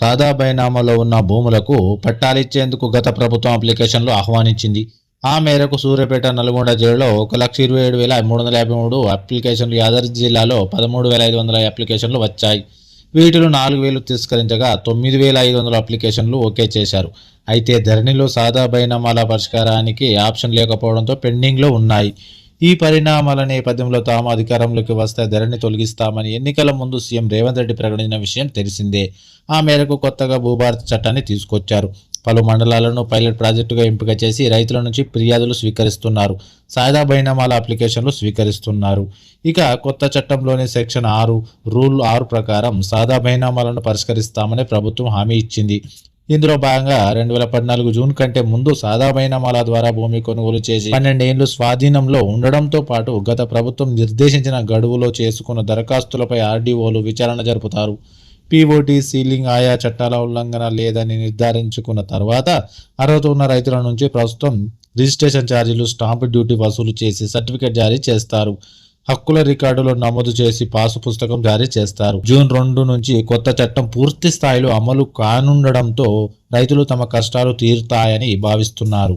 సాదా బైనామాలో ఉన్న భూములకు పట్టాలిచ్చేందుకు గత ప్రభుత్వం అప్లికేషన్లు ఆహ్వానించింది. ఆ మేరకు సూర్యాపేట నల్గొండ జిల్లాలో ఒక లక్ష ఇరవై ఏడు వేల మూడు వందల యాభై మూడు అప్లికేషన్లు యాదాద్రి జిల్లాలో పదమూడు వేల ఐదు వందల అప్లికేషన్లు వచ్చాయి. వీటిలో నాలుగు వేలు తిరస్కరించగా తొమ్మిది వేల ఐదు వందల అప్లికేషన్లు ఓకే చేశారు. అయితే ధరణిలో సాదా బైనామాల పరిష్కారానికి ఆప్షన్ లేకపోవడంతో పెండింగ్లో ఉన్నాయి. ఈ పరిణామాల నేపథ్యంలో తాము అధికారంలోకి వస్తే ధరణి తొలగిస్తామని ఎన్నికల ముందు సీఎం రేవంత్ రెడ్డి ప్రకటించిన విషయం తెలిసిందే. ఆ మేరకు కొత్తగా భూభారత చట్టాన్ని తీసుకొచ్చారు. పలు మండలాలను పైలట్ ప్రాజెక్టుగా ఎంపిక చేసి రైతుల నుంచి ఫిర్యాదులు స్వీకరిస్తున్నారు. సాయిదా బైనామాల అప్లికేషన్లు స్వీకరిస్తున్నారు. ఇక కొత్త చట్టంలోని సెక్షన్ ఆరు రూల్ ఆరు ప్రకారం సాదా బైనామాలను పరిష్కరిస్తామని ప్రభుత్వం హామీ ఇచ్చింది. ఇందులో భాగంగా రెండు వేల పద్నాలుగు జూన్ కంటే ముందు సాదా మాల ద్వారా భూమి కొనుగోలు చేసి పన్నెండేళ్ళు స్వాధీనంలో ఉండడంతో పాటు గత ప్రభుత్వం నిర్దేశించిన గడువులో చేసుకున్న దరఖాస్తులపై ఆర్డీఓలు విచారణ జరుపుతారు. పీఓటీ సీలింగ్ ఆయా చట్టాల ఉల్లంఘన లేదని నిర్ధారించుకున్న తర్వాత అర్హత ఉన్న రైతుల నుంచి ప్రస్తుతం రిజిస్ట్రేషన్ ఛార్జీలు స్టాంప్ డ్యూటీ వసూలు చేసి సర్టిఫికేట్ జారీ చేస్తారు. హక్కుల రికార్డులో నమోదు చేసి పాసు పుస్తకం జారీ చేస్తారు. జూన్ రెండు నుంచి కొత్త చట్టం పూర్తి స్థాయిలో అమలు కానుండడంతో రైతులు తమ కష్టాలు తీరుతాయని భావిస్తున్నారు.